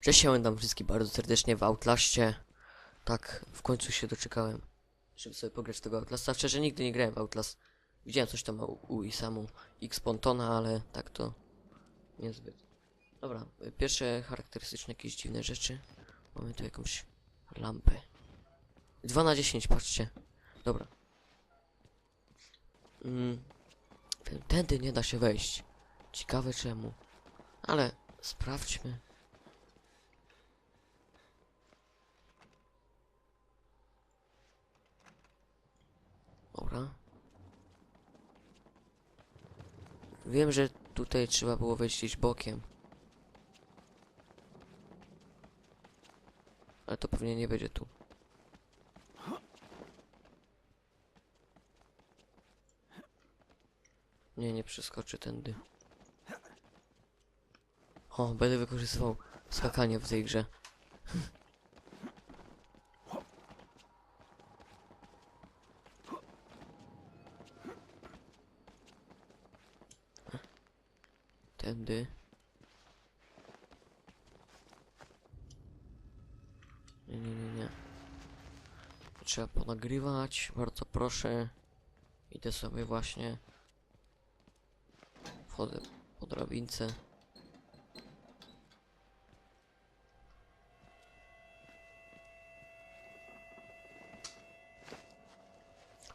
Cześć, ja witam wszystkich bardzo serdecznie w Outlaście. Tak, w końcu się doczekałem, żeby sobie pograć tego Outlasta. Szczerze, nigdy nie grałem w Outlast. Widziałem coś tam u, u Isamu X Pontona, ale tak to niezbyt. Dobra, pierwsze charakterystyczne jakieś dziwne rzeczy. Mamy tu jakąś lampę. 2 na 10, patrzcie. Dobra. Mm, tędy nie da się wejść. Ciekawe czemu. Ale sprawdźmy. Dobra. Wiem, że tutaj trzeba było wejść gdzieś bokiem. Ale to pewnie nie będzie tu. Nie, nie przeskoczę tędy. O, będę wykorzystywał skakanie w tej grze. Tędy. Nie, nie, nie, nie. Trzeba ponagrywać, bardzo proszę. Idę sobie właśnie. Wchodzę po drabince.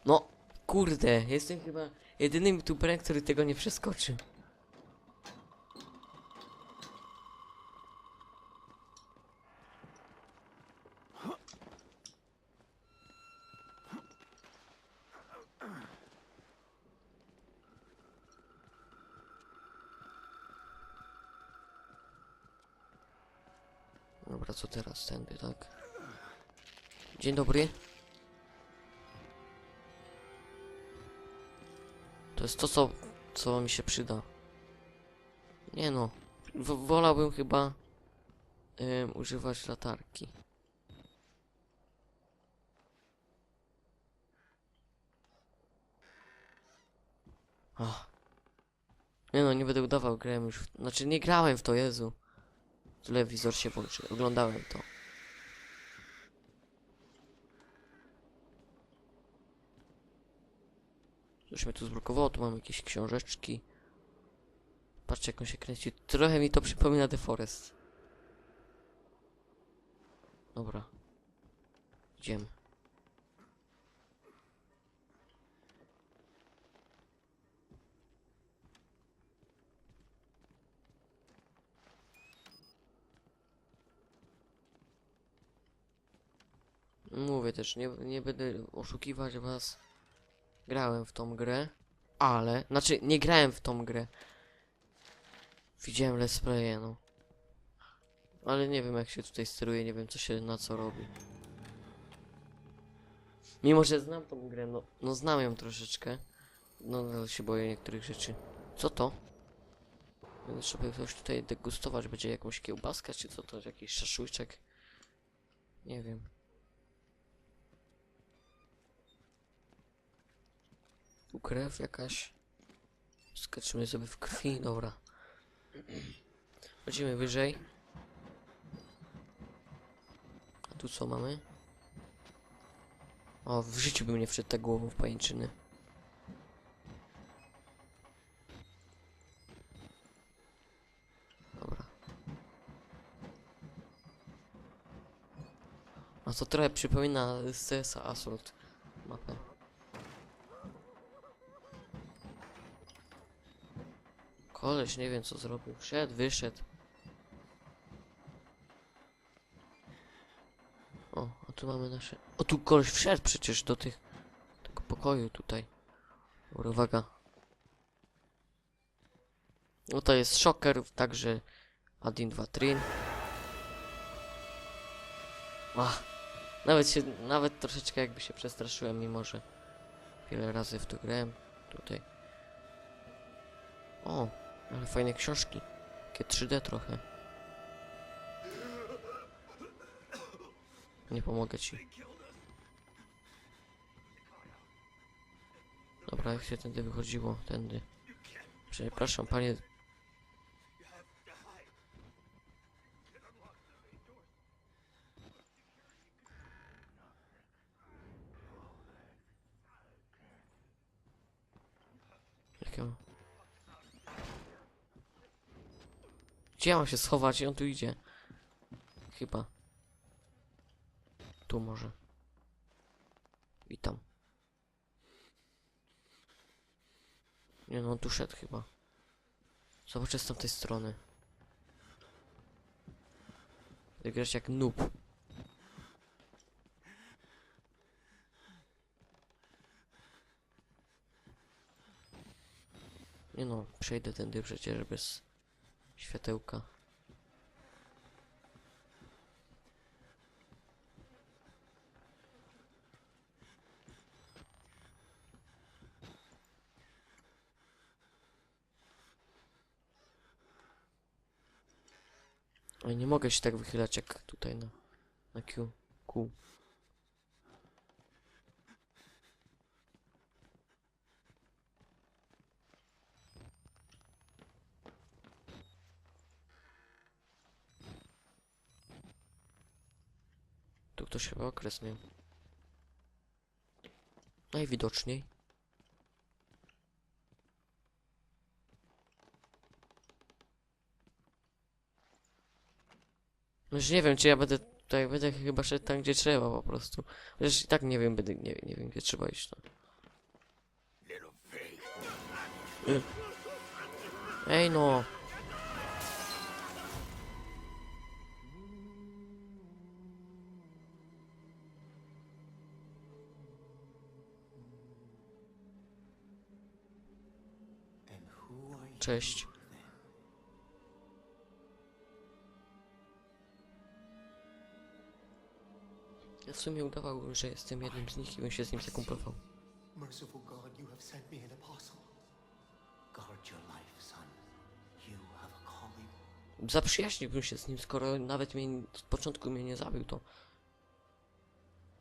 No, kurde, jestem chyba jedynym youtuberem, który tego nie przeskoczy. Dobra, co teraz? Tędy, tak? Dzień dobry. To jest to, co, co mi się przyda. Nie no. W wolałbym chyba używać latarki. Ach. Nie no, nie będę udawał, grałem już. Znaczy, nie grałem w to, Jezu. Telewizor się włączył, oglądałem to. Coś mnie tu zblokowało, tu mam jakieś książeczki. Patrzcie jak on się kręci. Trochę mi to przypomina The Forest. Dobra. Idziemy. Mówię też, nie, nie będę oszukiwać was. Grałem w tą grę, ale... Znaczy, nie grałem w tą grę. Widziałem let's playe, no. Ale nie wiem jak się tutaj steruje, nie wiem co się na co robi. Mimo, że znam tą grę, no, no znam ją troszeczkę. No, ale się boję niektórych rzeczy. Co to? Sobie coś tutaj degustować, będzie jakąś kiełbaskę, czy co to, jakiś szaszłyczek? Nie wiem. Tu krew jakaś. Skaczymy sobie w krwi, dobra. Chodzimy wyżej. A tu co mamy? O, w życiu bym nie wszedł tak głową w pajęczyny. Dobra. A to trochę przypomina CS Assault Koleś nie wiem co zrobił. Wszedł, wyszedł. O, a tu mamy nasze... O, tu koleś wszedł przecież do tych... tego pokoju tutaj. Uwaga. No to jest szoker, także Adin 2 Trin. Ach, nawet się, nawet troszeczkę jakby się przestraszyłem, mimo że wiele razy w to grałem. Tutaj. O, ale fajne książki. Takie 3D trochę. Nie pomogę ci. Dobra, jak się tędy wychodziło? Tędy. Przepraszam, panie... Jak. Gdzie ja mam się schować? I on tu idzie. Chyba. Tu może. Witam. Nie no, on tu szedł chyba. Zobaczę z tamtej strony. Grać jak noob. Nie no, przejdę tędy przecież bez światełka. Oj, nie mogę się tak wychylać jak tutaj na, na Q. Q. Tu ktoś chyba okres miał. Najwidoczniej. No już nie wiem, czy ja będę tutaj, będę chyba szedł tam, gdzie trzeba po prostu. Chociaż i tak nie wiem, będę, nie, nie wiem, gdzie trzeba iść. No. Y. Ej no! Cześć. Ja w sumie udawał, że jestem jednym z nich i bym się z nim zakumplował. Merciful God, you have sent me an apostle. Guard your life, son. You have a calling. Zaprzyjaźniłbym się z nim, skoro nawet mnie z początku mnie nie zabił, to...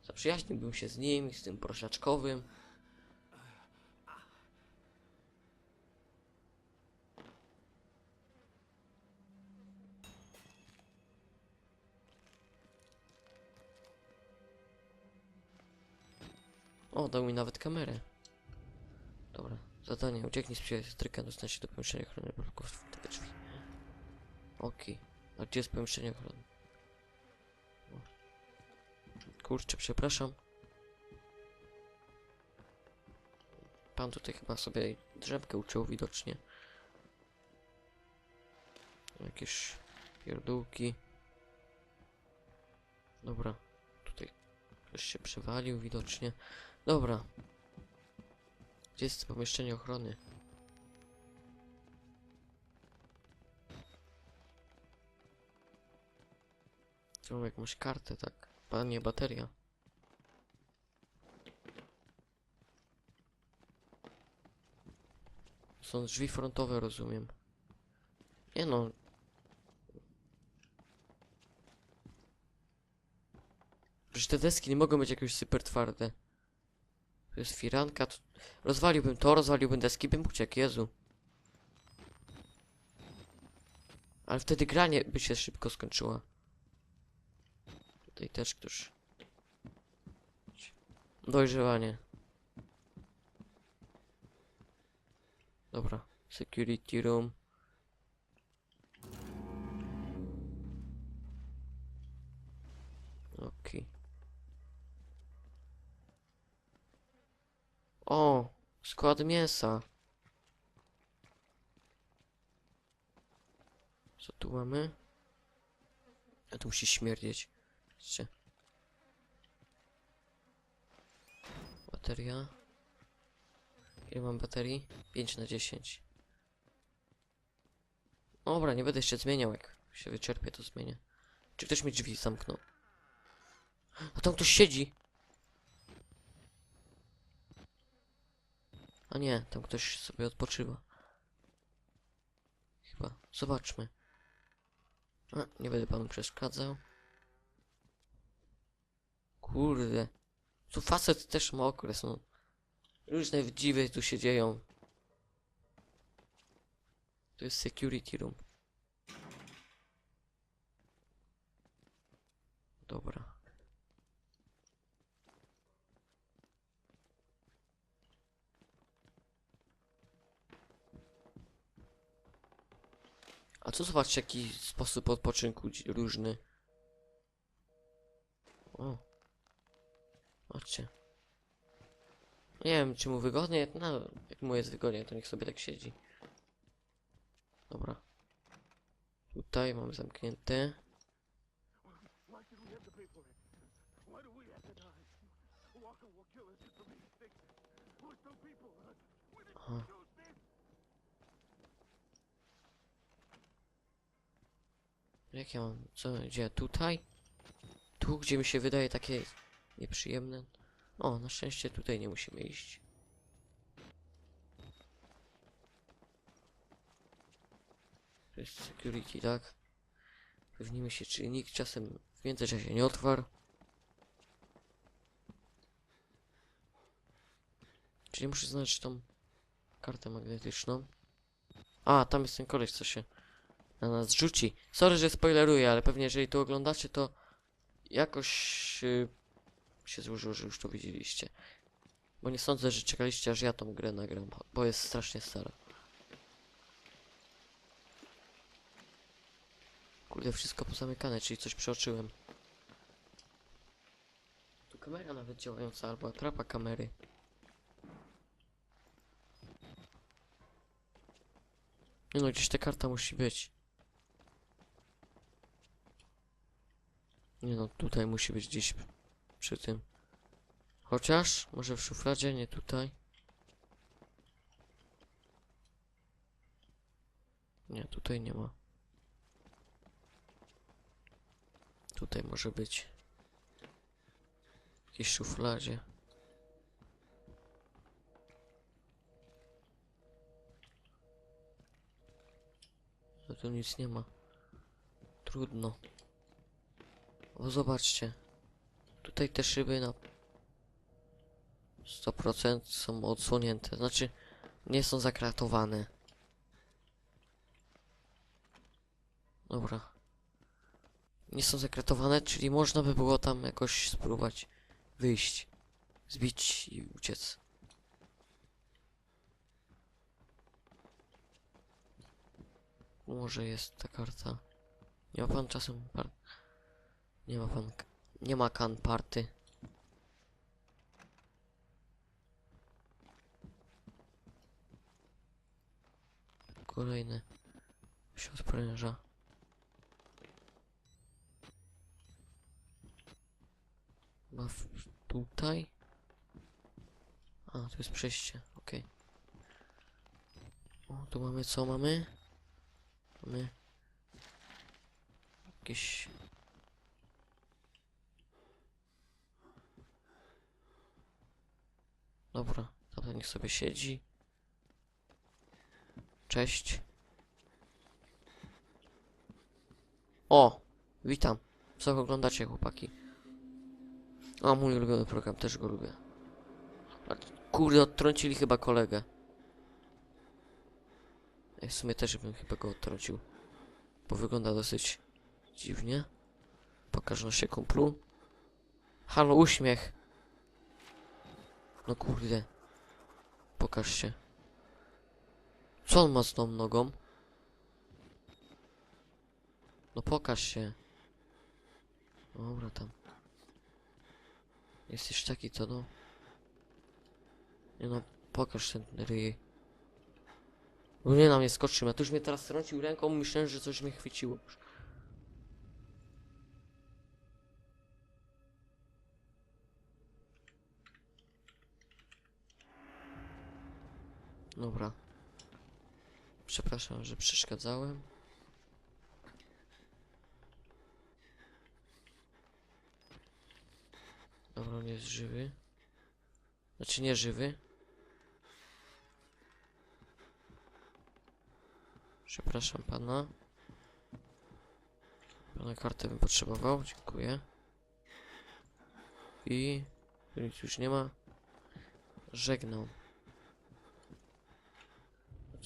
Zaprzyjaźniłbym się z nim, z tym prosiaczkowym. O, dał mi nawet kamerę. Dobra, zadanie. Ucieknij z psychiatryka, dostać się do pomieszczenia ochrony bloków te drzwi. Okej. A gdzie jest pomieszczenie ochrony? Kurczę, przepraszam. Pan tutaj chyba sobie drzemkę uczył widocznie. Jakieś pierdółki. Dobra. Tutaj ktoś się przewalił widocznie. Dobra. Gdzie jest pomieszczenie ochrony? Tu mam jakąś kartę, tak? Panie, bateria. Są drzwi frontowe, rozumiem. Nie no. Przecież te deski nie mogą być jakieś super twarde. To jest firanka. Rozwaliłbym to, rozwaliłbym deski, bym uciekł, Jezu. Ale wtedy granie by się szybko skończyła. Tutaj też ktoś. Dojrzewanie. Dobra. Security room. Okej. O! Skład mięsa. Co tu mamy? A tu musi śmierdzieć. Jeszcze. Bateria. Ile mam baterii? 5 na 10. Dobra, nie będę jeszcze zmieniał, jak się wyczerpię, to zmienię. Czy ktoś mi drzwi zamknął? A tam ktoś siedzi! A nie, tam ktoś sobie odpoczywa. Chyba. Zobaczmy. A, nie będę panu przeszkadzał. Kurde. Tu facet też ma okres, no. Różne dziwy tu się dzieją. To jest security room. Dobra. A tu zobaczcie jaki sposób odpoczynku różny. O. Chodźcie. Nie wiem, czy mu wygodnie. No, jak mu jest wygodnie, to niech sobie tak siedzi. Dobra. Tutaj mamy zamknięte. Why Jak ja mam? Co? Gdzie? Tutaj? Tu, gdzie mi się wydaje takie nieprzyjemne. O, na szczęście tutaj nie musimy iść. To jest security, tak? Pewnimy się, czy nikt czasem w międzyczasie nie otwarł. Czyli muszę znaleźć tą kartę magnetyczną. A, tam jest ten koleś, co się na nas rzuci. Sorry, że spoileruję, ale pewnie jeżeli to oglądacie, to jakoś y, się złożyło, że już to widzieliście. Bo nie sądzę, że czekaliście, aż ja tą grę nagram, bo jest strasznie stara. Kurde, wszystko pozamykane, czyli coś przeoczyłem. Tu kamera nawet działająca, albo atrapa kamery. No, gdzieś ta karta musi być. Nie no, tutaj musi być gdzieś przy tym. Chociaż, może w szufladzie, nie tutaj. Nie, tutaj nie ma. Tutaj może być. W jakiejś szufladzie. No tu nic nie ma. Trudno. O, zobaczcie. Tutaj te szyby na 100% są odsłonięte. Znaczy, nie są zakratowane. Dobra. Nie są zakratowane, czyli można by było tam jakoś spróbować wyjść, zbić i uciec. Może jest ta karta. Nie ma pan czasem par... Nie ma pan... Nie ma kan party. Kolejne się odpręża. Ma tutaj? A, tu jest przejście, okej. O, tu mamy co mamy? Mamy... Jakieś... Dobra, to niech sobie siedzi. Cześć. O, witam. Co oglądacie, chłopaki? A, mój ulubiony program, też go lubię. Kurde, odtrącili chyba kolegę. Ej, w sumie też bym chyba go odtrącił. Bo wygląda dosyć dziwnie. Pokaż no się kumplu. Halo, uśmiech. No kurde. Pokaż się. Co on ma z tą nogą? No pokaż się. Dobra tam. Jesteś taki to no. Nie no, pokaż ten ryj. Bo nie na mnie skoczył, a tu już mnie teraz strącił ręką, myślałem, że coś mnie chwyciło. Dobra. Przepraszam, że przeszkadzałem. Dobra, on jest żywy. Znaczy nie żywy. Przepraszam pana. Pana kartę bym potrzebował, dziękuję. I... Nic już nie ma. Żegnam.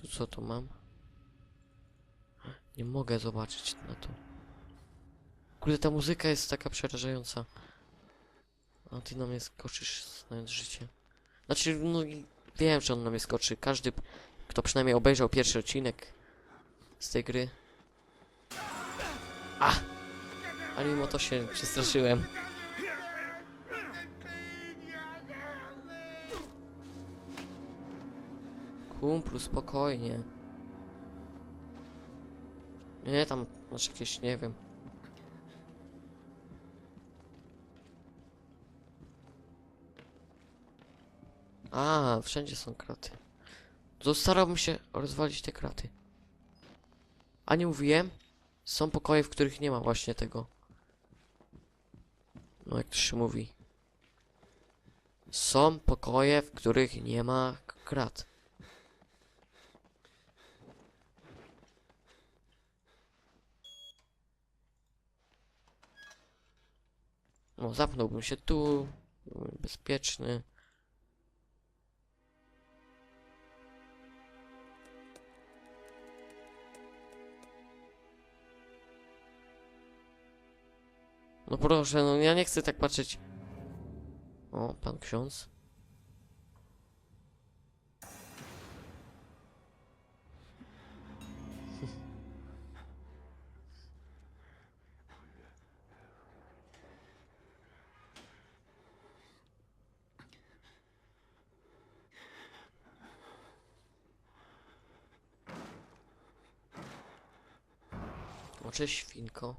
Tu co to mam? Nie mogę zobaczyć na to. Kurde, ta muzyka jest taka przerażająca. A ty na mnie skoczysz, znając życie. Znaczy, no wiem, że on na mnie skoczy. Każdy, kto przynajmniej obejrzał pierwszy odcinek z tej gry, A! Ale mimo to się przestraszyłem. Kumplu, spokojnie. Nie, tam masz jakieś, nie wiem. A, wszędzie są kraty. To starałbym się rozwalić te kraty. A nie mówiłem? Są pokoje, w których nie ma właśnie tego. No jak to się mówi. Są pokoje, w których nie ma krat. No, zapnąłbym się tu. byłbym Bezpieczny. No proszę, no ja nie chcę tak patrzeć. O, pan ksiądz. O, cześć, świnko.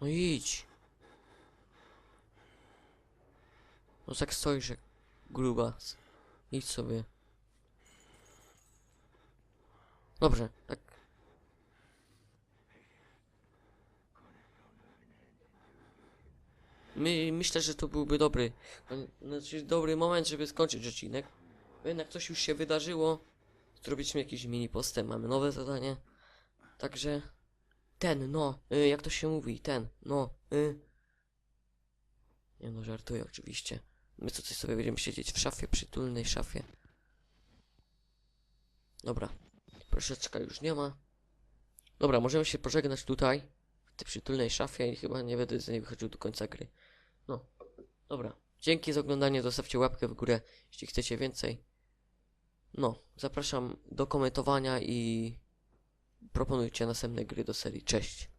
No idź. No tak stoisz jak gruba. Idź sobie. Dobrze, tak. My, myślę, że to byłby dobry, znaczy dobry moment, żeby skończyć odcinek. Bo Jednak coś już się wydarzyło. Zrobiliśmy jakiś mini postęp, mamy nowe zadanie. Także ten, no, y, jak to się mówi, ten, no, y. Nie no, żartuję oczywiście. My co coś sobie będziemy siedzieć w szafie, przytulnej szafie. Dobra, proszeczka już nie ma. Dobra, możemy się pożegnać tutaj, w tej przytulnej szafie i chyba nie będę z niej wychodził do końca gry. No, dobra. Dzięki za oglądanie, zostawcie łapkę w górę, jeśli chcecie więcej. No, zapraszam do komentowania i proponujcie następne gry do serii. Cześć!